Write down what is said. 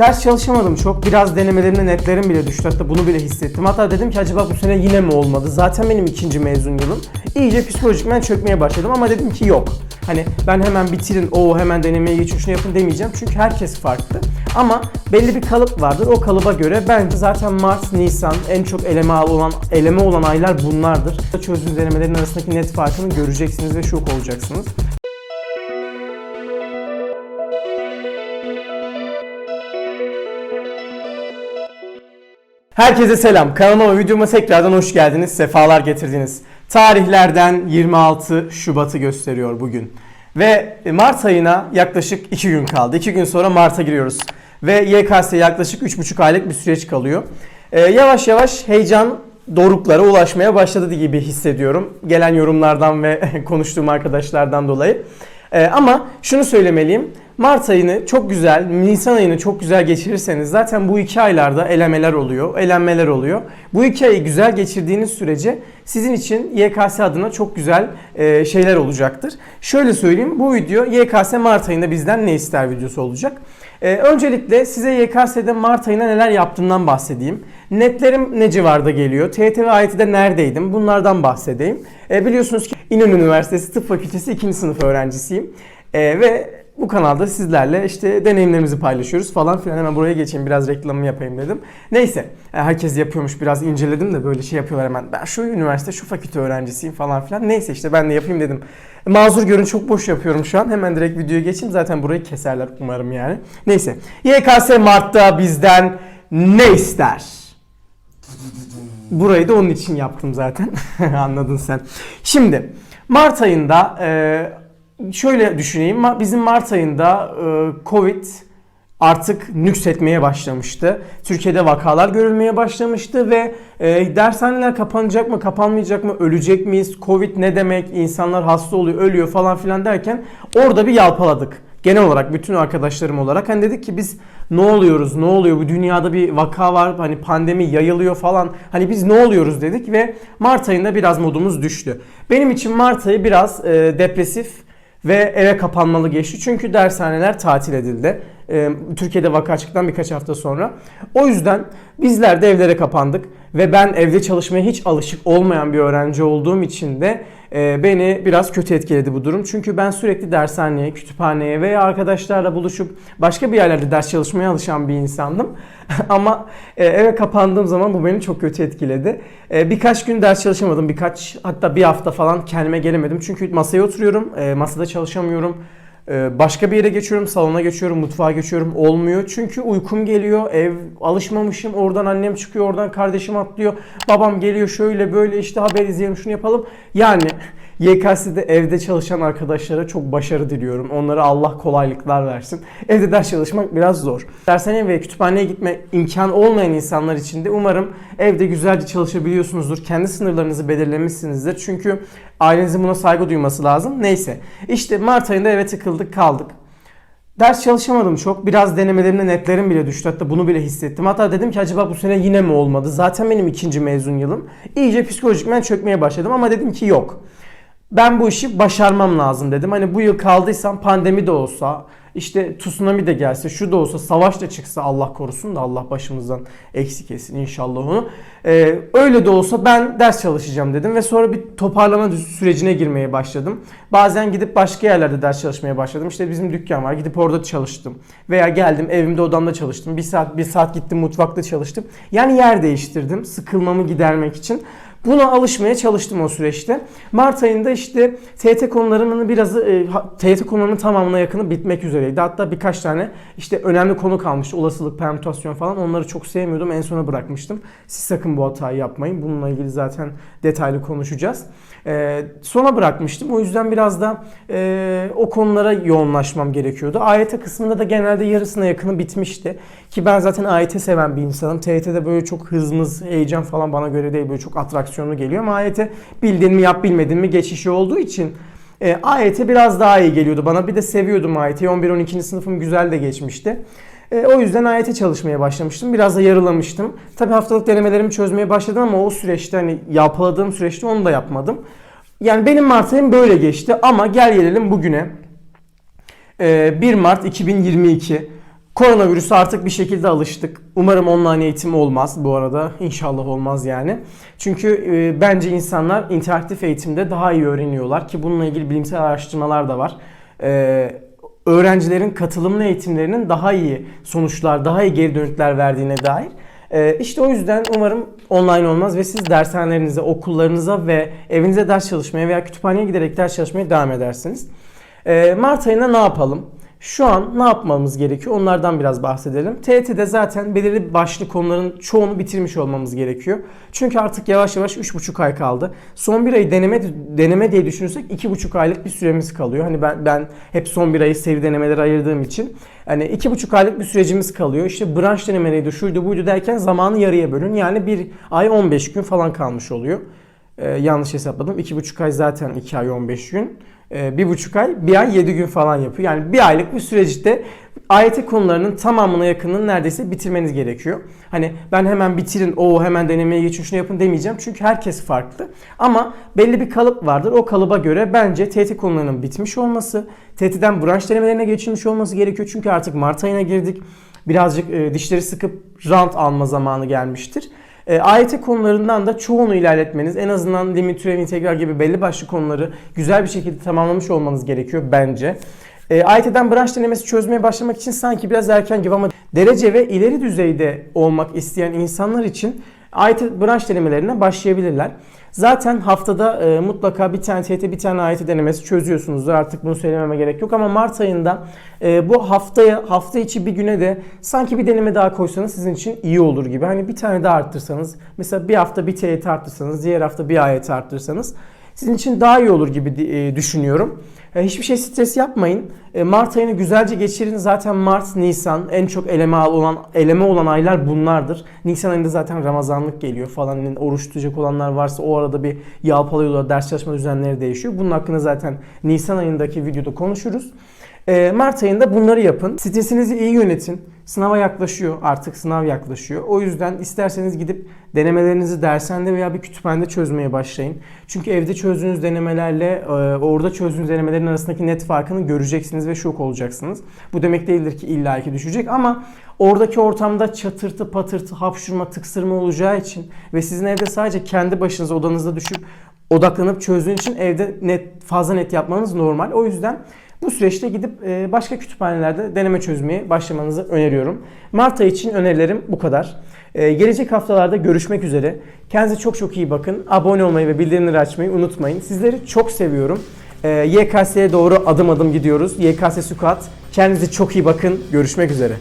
Ders çalışamadım çok. Biraz denemelerimde netlerim bile düştü. Hatta bunu bile hissettim. Hatta dedim ki acaba bu sene yine mi olmadı? Zaten benim ikinci mezun yılım. İyice psikolojikmen çökmeye başladım ama dedim ki yok. Hani ben hemen bitirin, o hemen denemeye geçin, şunu yapın demeyeceğim. Çünkü herkes farklı. Ama belli bir kalıp vardır. O kalıba göre bence zaten Mart, Nisan en çok eleme olan eleme olan aylar bunlardır. Çözdüğünüz denemelerin arasındaki net farkını göreceksiniz ve şok olacaksınız. Herkese selam. Kanalıma ve videoma tekrardan hoş geldiniz. Sefalar getirdiniz. Tarihlerden 26 Şubat'ı gösteriyor bugün. Ve Mart ayına yaklaşık 2 gün kaldı. 2 gün sonra Mart'a giriyoruz. Ve YKS yaklaşık 3,5 aylık bir süreç kalıyor. Ee, yavaş yavaş heyecan doruklara ulaşmaya başladı gibi hissediyorum. Gelen yorumlardan ve konuştuğum arkadaşlardan dolayı. Ee, ama şunu söylemeliyim. Mart ayını çok güzel, Nisan ayını çok güzel geçirirseniz zaten bu iki aylarda elemeler oluyor, elenmeler oluyor. Bu iki ayı güzel geçirdiğiniz sürece sizin için YKS adına çok güzel e, şeyler olacaktır. Şöyle söyleyeyim, bu video YKS Mart ayında bizden ne ister videosu olacak. E, öncelikle size YKS'de Mart ayında neler yaptığımdan bahsedeyim. Netlerim ne civarda geliyor? TYT ve AYT'de neredeydim? Bunlardan bahsedeyim. E, biliyorsunuz ki İnönü Üniversitesi Tıp Fakültesi 2. sınıf öğrencisiyim. Ve bu kanalda sizlerle işte deneyimlerimizi paylaşıyoruz falan filan. Hemen buraya geçeyim biraz reklamımı yapayım dedim. Neyse e, herkes yapıyormuş biraz inceledim de böyle şey yapıyorlar hemen. Ben şu üniversite şu fakülte öğrencisiyim falan filan. Neyse işte ben de yapayım dedim. Mazur görün çok boş yapıyorum şu an. Hemen direkt videoya geçeyim. Zaten burayı keserler umarım yani. Neyse. YKS Mart'ta bizden ne ister? Burayı da onun için yaptım zaten. Anladın sen. Şimdi Mart ayında e, şöyle düşüneyim. Bizim Mart ayında e, Covid artık nüksetmeye başlamıştı. Türkiye'de vakalar görülmeye başlamıştı ve e, dershaneler kapanacak mı, kapanmayacak mı, ölecek miyiz, Covid ne demek, insanlar hasta oluyor, ölüyor falan filan derken orada bir yalpaladık. Genel olarak bütün arkadaşlarım olarak hani dedik ki biz ne oluyoruz, ne oluyor bu dünyada bir vaka var, hani pandemi yayılıyor falan. Hani biz ne oluyoruz dedik ve Mart ayında biraz modumuz düştü. Benim için Mart ayı biraz e, depresif ve eve kapanmalı geçti. Çünkü dershaneler tatil edildi. Türkiye'de vaka çıktıktan birkaç hafta sonra. O yüzden bizler de evlere kapandık. Ve ben evde çalışmaya hiç alışık olmayan bir öğrenci olduğum için de beni biraz kötü etkiledi bu durum. Çünkü ben sürekli dershaneye, kütüphaneye veya arkadaşlarla buluşup başka bir yerlerde ders çalışmaya alışan bir insandım. Ama eve kapandığım zaman bu beni çok kötü etkiledi. Birkaç gün ders çalışamadım. Birkaç hatta bir hafta falan kendime gelemedim. Çünkü masaya oturuyorum, masada çalışamıyorum. Ee, Başka bir yere geçiyorum, salona geçiyorum, mutfağa geçiyorum. Olmuyor. Çünkü uykum geliyor. Ev alışmamışım. Oradan annem çıkıyor, oradan kardeşim atlıyor. Babam geliyor şöyle böyle işte haber izleyelim şunu yapalım. Yani YKS'de evde çalışan arkadaşlara çok başarı diliyorum. Onlara Allah kolaylıklar versin. Evde ders çalışmak biraz zor. Dershaneye ve kütüphaneye gitme imkan olmayan insanlar için de umarım evde güzelce çalışabiliyorsunuzdur. Kendi sınırlarınızı belirlemişsinizdir. Çünkü ailenizin buna saygı duyması lazım. Neyse. İşte Mart ayında eve tıkıldık kaldık. Ders çalışamadım çok. Biraz denemelerimde netlerim bile düştü. Hatta bunu bile hissettim. Hatta dedim ki acaba bu sene yine mi olmadı? Zaten benim ikinci mezun yılım. İyice psikolojikmen çökmeye başladım ama dedim ki yok. Ben bu işi başarmam lazım dedim. Hani bu yıl kaldıysam pandemi de olsa, işte tsunami de gelse, şu da olsa, savaş da çıksa Allah korusun da Allah başımızdan eksik etsin inşallah onu. Ee, öyle de olsa ben ders çalışacağım dedim ve sonra bir toparlama sürecine girmeye başladım. Bazen gidip başka yerlerde ders çalışmaya başladım. İşte bizim dükkan var, gidip orada çalıştım. Veya geldim evimde odamda çalıştım. Bir saat bir saat gittim mutfakta çalıştım. Yani yer değiştirdim sıkılmamı gidermek için. Buna alışmaya çalıştım o süreçte. Mart ayında işte TYT konularının biraz e, konularının tamamına yakını bitmek üzereydi. Hatta birkaç tane işte önemli konu kalmıştı. Olasılık, permütasyon falan. Onları çok sevmiyordum. En sona bırakmıştım. Siz sakın bu hatayı yapmayın. Bununla ilgili zaten detaylı konuşacağız. E, sona bırakmıştım. O yüzden biraz da e, o konulara yoğunlaşmam gerekiyordu. AYT kısmında da genelde yarısına yakını bitmişti. Ki ben zaten AYT seven bir insanım. TYT'de böyle çok hızımız, heyecan falan bana göre değil. Böyle çok atraksiyonlu geliyor ama AYT bildiğin mi yap bilmedin mi geçişi olduğu için e, AYT biraz daha iyi geliyordu bana. Bir de seviyordum AYT'yi. 11-12. sınıfım güzel de geçmişti. E, o yüzden AYT çalışmaya başlamıştım. Biraz da yarılamıştım. Tabi haftalık denemelerimi çözmeye başladım ama o süreçte hani yalpaladığım süreçte onu da yapmadım. Yani benim Mart böyle geçti ama gel gelelim bugüne. E, 1 Mart 2022. Koronavirüse artık bir şekilde alıştık. Umarım online eğitim olmaz bu arada. İnşallah olmaz yani. Çünkü e, bence insanlar interaktif eğitimde daha iyi öğreniyorlar ki bununla ilgili bilimsel araştırmalar da var. E, öğrencilerin katılımlı eğitimlerinin daha iyi sonuçlar, daha iyi geri dönütler verdiğine dair. E, işte o yüzden umarım online olmaz ve siz dershanelerinize, okullarınıza ve evinize ders çalışmaya veya kütüphaneye giderek ders çalışmaya devam edersiniz. E, Mart ayında ne yapalım? Şu an ne yapmamız gerekiyor? Onlardan biraz bahsedelim. TET'de zaten belirli başlı konuların çoğunu bitirmiş olmamız gerekiyor. Çünkü artık yavaş yavaş 3,5 ay kaldı. Son bir ayı deneme deneme diye düşünürsek 2,5 aylık bir süremiz kalıyor. Hani ben ben hep son bir ayı seri denemelere ayırdığım için hani 2,5 aylık bir sürecimiz kalıyor. İşte branş denemeleriydi, şuydu buydu derken zamanı yarıya bölün. Yani bir ay 15 gün falan kalmış oluyor. Ee, yanlış hesapladım. 2,5 ay zaten 2 ay 15 gün. Ee, bir buçuk ay, bir ay 7 gün falan yapıyor. Yani bir aylık bir süreçte AYT konularının tamamına yakınını neredeyse bitirmeniz gerekiyor. Hani ben hemen bitirin, o hemen denemeye geçin şunu yapın demeyeceğim. Çünkü herkes farklı. Ama belli bir kalıp vardır. O kalıba göre bence TET konularının bitmiş olması, TET'den branş denemelerine geçilmiş olması gerekiyor. Çünkü artık Mart ayına girdik. Birazcık e, dişleri sıkıp rant alma zamanı gelmiştir. E, AYT konularından da çoğunu ilerletmeniz, en azından limit, türev, integral gibi belli başlı konuları güzel bir şekilde tamamlamış olmanız gerekiyor bence. E, AYT'den branş denemesi çözmeye başlamak için sanki biraz erken gibi ama derece ve ileri düzeyde olmak isteyen insanlar için AYT branş denemelerine başlayabilirler. Zaten haftada e, mutlaka bir tane TYT bir tane AYT denemesi çözüyorsunuzdur. Artık bunu söylememe gerek yok ama Mart ayında e, bu haftaya hafta içi bir güne de sanki bir deneme daha koysanız sizin için iyi olur gibi. Hani bir tane daha arttırsanız mesela bir hafta bir TYT arttırsanız diğer hafta bir AYT arttırsanız sizin için daha iyi olur gibi e, düşünüyorum. E, hiçbir şey stres yapmayın. E, Mart ayını güzelce geçirin. Zaten Mart, Nisan en çok eleme olan eleme olan aylar bunlardır. Nisan ayında zaten Ramazanlık geliyor falan. Yani oruç tutacak olanlar varsa o arada bir yalpalıyorlar. Ders çalışma düzenleri değişiyor. Bunun hakkında zaten Nisan ayındaki videoda konuşuruz. E, Mart ayında bunları yapın. Stresinizi iyi yönetin. Sınava yaklaşıyor artık sınav yaklaşıyor. O yüzden isterseniz gidip denemelerinizi dershanede veya bir kütüphanede çözmeye başlayın. Çünkü evde çözdüğünüz denemelerle e, orada çözdüğünüz denemelerin arasındaki net farkını göreceksiniz ve şok olacaksınız. Bu demek değildir ki illaki düşecek ama oradaki ortamda çatırtı patırtı hapşurma tıksırma olacağı için ve sizin evde sadece kendi başınıza odanızda düşüp odaklanıp çözdüğünüz için evde net fazla net yapmanız normal. O yüzden bu süreçte gidip e, başka kütüphanelerde deneme çözmeye başlamanızı öneriyorum. Mart ayı için önerilerim bu kadar. E, gelecek haftalarda görüşmek üzere. Kendinize çok çok iyi bakın. Abone olmayı ve bildirimleri açmayı unutmayın. Sizleri çok seviyorum. E, YKS'ye doğru adım adım gidiyoruz. YKS Sukat. Kendinize çok iyi bakın. Görüşmek üzere.